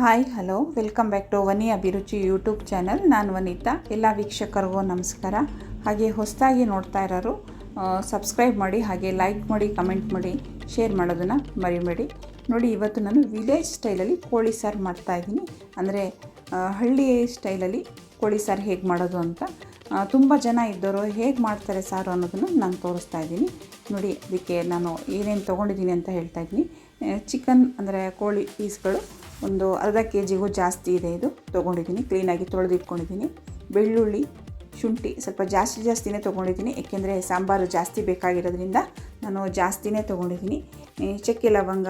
Hi, hello. Welcome back to Vani Abhiruchi YouTube channel. ನಾನು ವನಿತಾ. ಎಲ್ಲ ವೀಕ್ಷಕರಿಗೂ ನಮಸ್ಕಾರ. ಹಾಗೆ ಹೊಸದಾಗಿ ನೋಡ್ತಾ ಇರೋರು ಸಬ್ಸ್ಕ್ರೈಬ್ ಮಾಡಿ, ಹಾಗೆ ಲೈಕ್ ಮಾಡಿ, ಕಮೆಂಟ್ ಮಾಡಿ, ಶೇರ್ ಮಾಡೋದನ್ನು ಮರಿಬೇಡಿ. ನೋಡಿ, ಇವತ್ತು ನಾನು ವಿಲೇಜ್ ಸ್ಟೈಲಲ್ಲಿ ಕೋಳಿ ಸಾರು ಮಾಡ್ತಾಯಿದ್ದೀನಿ ಅಂದರೆ ಹಳ್ಳಿ ಸ್ಟೈಲಲ್ಲಿ ಕೋಳಿ ಸಾರು ಹೇಗೆ ಮಾಡೋದು ಅಂತ. ತುಂಬ ಜನ ಇದ್ದವರು ಹೇಗೆ ಮಾಡ್ತಾರೆ ಸಾರು ಅನ್ನೋದನ್ನು ನಾನು ತೋರಿಸ್ತಾ ಇದ್ದೀನಿ. ನೋಡಿ, ಅದಕ್ಕೆ ನಾನು ಏನೇನು ತೊಗೊಂಡಿದ್ದೀನಿ ಅಂತ ಹೇಳ್ತಾ ಇದ್ದೀನಿ. ಚಿಕನ್ ಅಂದರೆ ಕೋಳಿ ಪೀಸ್ಗಳು ಒಂದು ಅರ್ಧ ಕೆ ಜಿಗೂ ಜಾಸ್ತಿ ಇದೆ ಇದು. ತೊಗೊಂಡಿದ್ದೀನಿ. ಕ್ಲೀನಾಗಿ ತೊಳೆದಿಟ್ಕೊಂಡಿದ್ದೀನಿ. ಬೆಳ್ಳುಳ್ಳಿ, ಶುಂಠಿ ಸ್ವಲ್ಪ ಜಾಸ್ತಿ ಜಾಸ್ತಿನೇ ತೊಗೊಂಡಿದ್ದೀನಿ. ಏಕೆಂದರೆ ಸಾಂಬಾರು ಜಾಸ್ತಿ ಬೇಕಾಗಿರೋದ್ರಿಂದ ನಾನು ಜಾಸ್ತಿನೇ ತೊಗೊಂಡಿದ್ದೀನಿ. ಚಕ್ಕೆ ಲವಂಗ,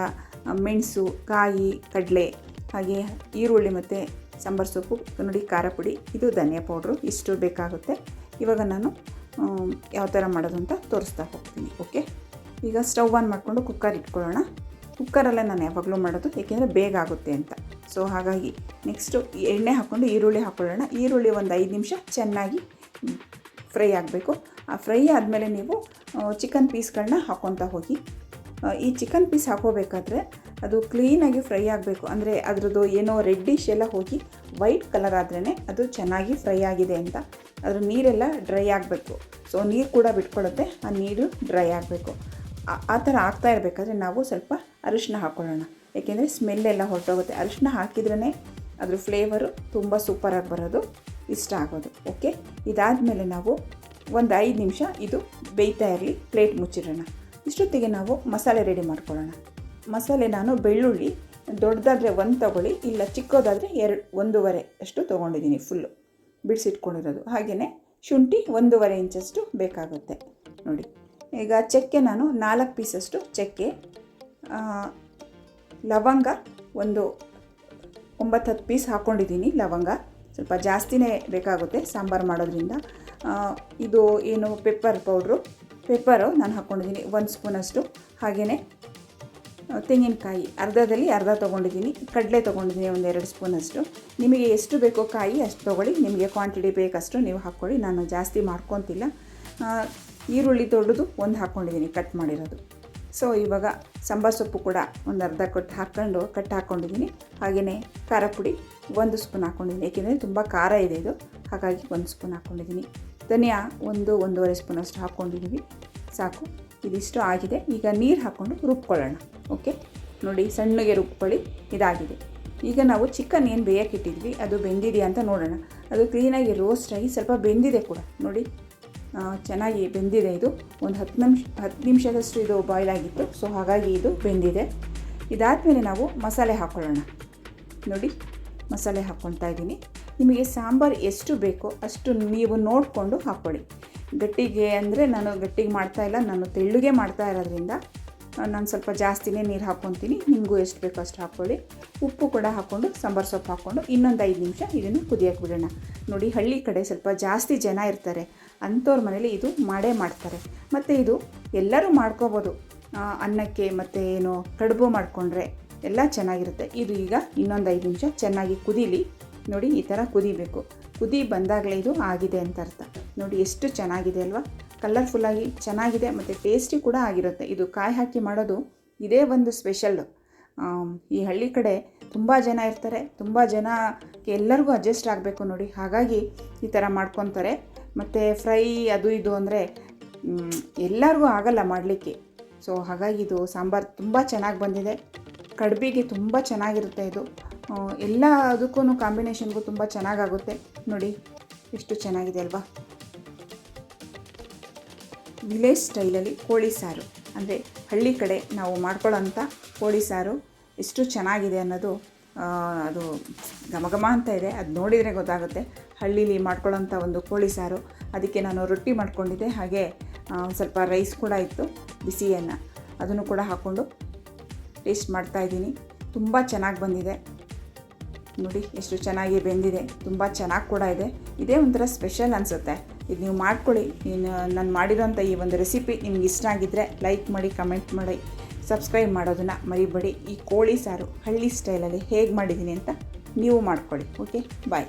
ಮೆಣಸು, ಕಾಯಿ, ಕಡಲೆ, ಹಾಗೆ ಈರುಳ್ಳಿ ಮತ್ತು ಸಾಂಬಾರು ಸೊಪ್ಪು ನೋಡಿ ಖಾರ ಪುಡಿ, ಇದು ಧನಿಯಾ ಪೌಡ್ರು ಇಷ್ಟು ಬೇಕಾಗುತ್ತೆ. ಇವಾಗ ನಾನು ಯಾವ ಥರ ಮಾಡೋದು ಅಂತ ತೋರಿಸ್ತಾ ಹೋಗ್ತೀನಿ. ಓಕೆ ಈಗ ಸ್ಟವ್ ಆನ್ ಮಾಡಿಕೊಂಡು ಕುಕ್ಕರ್ ಇಟ್ಕೊಳ್ಳೋಣ. ಕುಕ್ಕರಲ್ಲೇ ನಾನು ಯಾವಾಗಲೂ ಮಾಡೋದು, ಏಕೆಂದರೆ ಬೇಗ ಆಗುತ್ತೆ ಅಂತ. ಸೊ ಹಾಗಾಗಿ ನೆಕ್ಸ್ಟು ಎಣ್ಣೆ ಹಾಕ್ಕೊಂಡು ಈರುಳ್ಳಿ ಹಾಕ್ಕೊಳ್ಳೋಣ ಈರುಳ್ಳಿ ಒಂದು ಐದು ನಿಮಿಷ ಚೆನ್ನಾಗಿ ಫ್ರೈ ಆಗಬೇಕು. ಆ ಫ್ರೈ ಆದಮೇಲೆ ನೀವು ಚಿಕನ್ ಪೀಸ್ಗಳನ್ನ ಹಾಕ್ಕೊತಾ ಹೋಗಿ ಈ ಚಿಕನ್ ಪೀಸ್ ಹಾಕೋಬೇಕಾದ್ರೆ ಅದು ಕ್ಲೀನಾಗಿ ಫ್ರೈ ಆಗಬೇಕು. ಅಂದರೆ ಅದರದ್ದು ಏನೋ ರೆಡ್ಡಿಶ್ ಎಲ್ಲ ಹೋಗಿ ವೈಟ್ ಕಲರ್ ಆದ್ರೇ ಅದು ಚೆನ್ನಾಗಿ ಫ್ರೈ ಆಗಿದೆ ಅಂತ. ಅದ್ರ ನೀರೆಲ್ಲ ಡ್ರೈ ಆಗಬೇಕು. ಸೊ ನೀರು ಕೂಡ ಬಿಟ್ಕೊಳ್ಳುತ್ತೆ ಆ ನೀರು ಡ್ರೈ ಆಗಬೇಕು. ಆ ಥರ ಆಗ್ತಾ ಇರಬೇಕಾದ್ರೆ ನಾವು ಸ್ವಲ್ಪ ಅರಿಶಿನ ಹಾಕ್ಕೊಳ್ಳೋಣ ಏಕೆಂದರೆ ಸ್ಮೆಲ್ಲೆಲ್ಲ ಹೊರಟೋಗುತ್ತೆ. ಅರಿಶಿನ ಹಾಕಿದ್ರೇ ಅದ್ರ ಫ್ಲೇವರು ತುಂಬ ಸೂಪರಾಗಿ ಬರೋದು, ಇಷ್ಟ ಆಗೋದು. ಓಕೆ ಇದಾದಮೇಲೆ ನಾವು ಒಂದು ಐದು ನಿಮಿಷ ಇದು ಬೇಯ್ತಾ ಇರಲಿ ಪ್ಲೇಟ್ ಮುಚ್ಚಿಡೋಣ. ಇಷ್ಟೊತ್ತಿಗೆ ನಾವು ಮಸಾಲೆ ರೆಡಿ ಮಾಡ್ಕೊಳ್ಳೋಣ. ಮಸಾಲೆ ನಾನು ಬೆಳ್ಳುಳ್ಳಿ ದೊಡ್ಡದಾದರೆ ಒಂದು ತಗೊಳ್ಳಿ, ಇಲ್ಲ ಚಿಕ್ಕದಾದರೆ ಎರಡು, ಒಂದೂವರೆ ಅಷ್ಟು ತೊಗೊಂಡಿದ್ದೀನಿ ಫುಲ್ಲು ಬಿಡಿಸಿಟ್ಕೊಂಡಿರೋದು. ಹಾಗೆಯೇ ಶುಂಠಿ ಒಂದೂವರೆ ಇಂಚಷ್ಟು ಬೇಕಾಗುತ್ತೆ. ನೋಡಿ. ಈಗ ಚಕ್ಕೆ ನಾನು ನಾಲ್ಕು ಪೀಸಷ್ಟು ಚಕ್ಕೆ ಲವಂಗ ಒಂದು ಒಂಬತ್ತು ಹತ್ತು ಪೀಸ್ ಹಾಕ್ಕೊಂಡಿದ್ದೀನಿ ಲವಂಗ. ಸ್ವಲ್ಪ ಜಾಸ್ತಿನೇ ಬೇಕಾಗುತ್ತೆ ಸಾಂಬಾರು ಮಾಡೋದ್ರಿಂದ. ಇದು ಏನು ಪೆಪ್ಪರ್ ಪೌಡ್ರು. ಪೆಪ್ಪರು ನಾನು ಹಾಕ್ಕೊಂಡಿದ್ದೀನಿ ಒಂದು ಸ್ಪೂನಷ್ಟು. ಹಾಗೆಯೇ ತೆಂಗಿನಕಾಯಿ. ಅರ್ಧದಲ್ಲಿ ಅರ್ಧ ತೊಗೊಂಡಿದ್ದೀನಿ. ಕಡಲೆ ತೊಗೊಂಡಿದ್ದೀನಿ ಒಂದು ಎರಡು ಸ್ಪೂನಷ್ಟು. ನಿಮಗೆ ಎಷ್ಟು ಬೇಕೋ ಕಾಯಿ ಅಷ್ಟು ತೊಗೊಳ್ಳಿ. ನಿಮಗೆ ಕ್ವಾಂಟಿಟಿ ಬೇಕಷ್ಟು ನೀವು ಹಾಕ್ಕೊಳ್ಳಿ. ನಾನು ಜಾಸ್ತಿ ಮಾಡ್ಕೊತಿಲ್ಲ. ಈರುಳ್ಳಿ ದೊಡ್ಡದು ಒಂದು ಹಾಕ್ಕೊಂಡಿದ್ದೀನಿ ಕಟ್ ಮಾಡಿರೋದು. ಸೊ ಇವಾಗ ಸಾಂಬಾರ್ ಸೊಪ್ಪು ಕೂಡ ಒಂದು ಅರ್ಧ ಕೊಟ್ಟು ಹಾಕ್ಕೊಂಡು ಕಟ್ ಹಾಕ್ಕೊಂಡಿದ್ದೀನಿ ಹಾಗೆಯೇ ಖಾರ ಪುಡಿ ಒಂದು ಸ್ಪೂನ್ ಹಾಕ್ಕೊಂಡಿದ್ದೀನಿ ಏಕೆಂದರೆ ತುಂಬ ಖಾರ ಇದೆ ಇದು. ಹಾಗಾಗಿ ಒಂದು ಸ್ಪೂನ್ ಹಾಕ್ಕೊಂಡಿದ್ದೀನಿ ಧನಿಯಾ ಒಂದು ಒಂದೂವರೆ ಸ್ಪೂನ್ ಅಷ್ಟು ಹಾಕ್ಕೊಂಡಿದ್ದೀವಿ ಸಾಕು. ಇದಿಷ್ಟು ಆಗಿದೆ. ಈಗ ನೀರು ಹಾಕ್ಕೊಂಡು ರುಬ್ಕೊಳ್ಳೋಣ. ಓಕೆ ನೋಡಿ, ಸಣ್ಣಗೆ ರುಬ್ಕೊಳ್ಳಿ. ಇದಾಗಿದೆ. ಈಗ ನಾವು ಚಿಕನ್ ಏನು ಬೇಯಕ್ಕಿಟ್ಟಿದ್ವಿ ಅದು ಬೆಂದಿದೆಯಾ ಅಂತ ನೋಡೋಣ. ಅದು ಕ್ಲೀನಾಗಿ ರೋಸ್ಟ್ ಆಗಿ ಸ್ವಲ್ಪ ಬೆಂದಿದೆ ಕೂಡ. ನೋಡಿ. ಚೆನ್ನಾಗಿ ಬೆಂದಿದೆ ಇದು. ಒಂದು ಹತ್ತು ನಿಮಿಷ, ಹತ್ತು ನಿಮಿಷದಷ್ಟು ಇದು ಬಾಯ್ಲ್ ಆಗಿತ್ತು. ಸೊ ಹಾಗಾಗಿ ಇದು ಬೆಂದಿದೆ. ಇದಾದಮೇಲೆ ನಾವು ಮಸಾಲೆ ಹಾಕ್ಕೊಳ್ಳೋಣ ನೋಡಿ, ಮಸಾಲೆ ಹಾಕ್ಕೊಳ್ತಾ ಇದ್ದೀನಿ. ನಿಮಗೆ ಸಾಂಬಾರು ಎಷ್ಟು ಬೇಕೋ ಅಷ್ಟು ನೀವು ನೋಡಿಕೊಂಡು ಹಾಕ್ಕೊಳ್ಳಿ ಗಟ್ಟಿಗೆ ಅಂದರೆ ನಾನು ಗಟ್ಟಿಗೆ ಮಾಡ್ತಾ ಇಲ್ಲ, ನಾನು ತೆಳ್ಳಗೆ ಮಾಡ್ತಾ ಇರೋದ್ರಿಂದ ನಾನು ಸ್ವಲ್ಪ ಜಾಸ್ತಿನೇ ನೀರು ಹಾಕ್ಕೊತೀನಿ. ನಿಮಗೂ ಎಷ್ಟು ಬೇಕೋ ಅಷ್ಟು ಹಾಕ್ಕೊಳ್ಳಿ. ಉಪ್ಪು ಕೂಡ ಹಾಕ್ಕೊಂಡು, ಸಾಂಬಾರು ಸೊಪ್ಪು ಹಾಕ್ಕೊಂಡು ಇನ್ನೊಂದು ಐದು ನಿಮಿಷ ಇದನ್ನು ಕುದಿಯೋಕೆ ಬಿಡೋಣ. ನೋಡಿ, ಹಳ್ಳಿ ಕಡೆ ಸ್ವಲ್ಪ ಜಾಸ್ತಿ ಜನ ಇರ್ತಾರೆ. ಅಂಥವ್ರ ಮನೇಲಿ ಇದು ಮಾಡೇ ಮಾಡ್ತಾರೆ. ಮತ್ತು ಇದು ಎಲ್ಲರೂ ಮಾಡ್ಕೋಬೋದು. ಅನ್ನಕ್ಕೆ ಮತ್ತು ಏನು, ಕಡುಬು ಮಾಡಿಕೊಂಡ್ರೆ ಎಲ್ಲ ಚೆನ್ನಾಗಿರುತ್ತೆ. ಇದು ಈಗ ಇನ್ನೊಂದು ಐದು ನಿಮಿಷ ಚೆನ್ನಾಗಿ ಕುದೀಲಿ. ನೋಡಿ, ಈ ಥರ ಕುದಿಬೇಕು. ಕುದಿ ಬಂದಾಗಲೇ ಇದು ಆಗಿದೆ ಅಂತ ಅರ್ಥ. ನೋಡಿ, ಎಷ್ಟು ಚೆನ್ನಾಗಿದೆ ಅಲ್ವಾ? ಕಲರ್ಫುಲ್ಲಾಗಿ ಚೆನ್ನಾಗಿದೆ ಮತ್ತು ಟೇಸ್ಟಿ ಕೂಡ ಆಗಿರುತ್ತೆ. ಇದು ಕಾಯಿ ಹಾಕಿ ಮಾಡೋದು ಇದೇ ಒಂದು ಸ್ಪೆಷಲ್ಲು ಈ ಹಳ್ಳಿ ಕಡೆ ತುಂಬ ಜನ ಇರ್ತಾರೆ, ತುಂಬ ಜನ ಎಲ್ಲರಿಗೂ ಅಡ್ಜಸ್ಟ್ ಆಗಬೇಕು ನೋಡಿ. ಹಾಗಾಗಿ ಈ ಥರ ಮಾಡ್ಕೊತಾರೆ. ಮತ್ತು ಫ್ರೈ ಅದು ಇದು ಅಂದರೆ ಎಲ್ಲರಿಗೂ ಆಗಲ್ಲ ಮಾಡಲಿಕ್ಕೆ. ಸೊ, ಹಾಗಾಗಿ ಇದು ಸಾಂಬಾರು ತುಂಬ ಚೆನ್ನಾಗಿ ಬಂದಿದೆ. ಕಡ್ಬಿಗೆ ತುಂಬ ಚೆನ್ನಾಗಿರುತ್ತೆ ಇದು. ಎಲ್ಲ ಅದಕ್ಕೂ ಕಾಂಬಿನೇಷನ್ಗೂ ತುಂಬ ಚೆನ್ನಾಗಾಗುತ್ತೆ. ನೋಡಿ, ಎಷ್ಟು ಚೆನ್ನಾಗಿದೆ ಅಲ್ವಾ? ವಿಲೇಜ್ ಸ್ಟೈಲಲ್ಲಿ ಕೋಳಿ ಸಾರು. ಅಂದರೆ ಹಳ್ಳಿ ಕಡೆ ನಾವು ಮಾಡ್ಕೊಳ್ಳೋಂಥ ಕೋಳಿ ಸಾರು ಎಷ್ಟು ಚೆನ್ನಾಗಿದೆ ಅನ್ನೋದು ಅದು ಘಮಘಮ ಅಂತ ಇದೆ. ಅದು ನೋಡಿದರೆ ಗೊತ್ತಾಗುತ್ತೆ. ಹಳ್ಳೀಲಿ ಮಾಡ್ಕೊಳ್ಳೋಂಥ ಒಂದು ಕೋಳಿ ಸಾರು. ಅದಕ್ಕೆ ನಾನು ರೊಟ್ಟಿ ಮಾಡ್ಕೊಂಡಿದ್ದೆ. ಹಾಗೆ ಸ್ವಲ್ಪ ರೈಸ್ ಕೂಡ ಇತ್ತು, ಬಿಸಿಯನ್ನು. ಅದನ್ನು ಕೂಡ ಹಾಕ್ಕೊಂಡು ಟೇಸ್ಟ್ ಮಾಡ್ತಾ ಇದ್ದೀನಿ. ತುಂಬ ಚೆನ್ನಾಗಿ ಬಂದಿದೆ. ನೋಡಿ, ಎಷ್ಟು ಚೆನ್ನಾಗಿ ಬೆಂದಿದೆ. ತುಂಬ ಚೆನ್ನಾಗಿ ಕೂಡ ಇದೆ. ಇದೇ ಒಂಥರ ಸ್ಪೆಷಲ್ ಅನಿಸುತ್ತೆ. ಇದು ನೀವು ಮಾಡ್ಕೊಳ್ಳಿ. ನೀನು ನಾನು ಮಾಡಿರೋಂಥ ಈ ಒಂದು ರೆಸಿಪಿ ನಿಮ್ಗೆ ಇಷ್ಟ ಆಗಿದ್ದರೆ ಲೈಕ್ ಮಾಡಿ ಕಮೆಂಟ್ ಮಾಡಿ ಸಬ್ಸ್ಕ್ರೈಬ್ ಮಾಡೋದನ್ನು ಮರಿಬೇಡಿ. ಈ ಕೋಳಿ ಸಾರು ಹಳ್ಳಿ ಸ್ಟೈಲಲ್ಲಿ ಹೇಗೆ ಮಾಡಿದ್ದೀನಿ ಅಂತ ನೀವು ಮಾಡ್ಕೊಳ್ಳಿ. Okay bye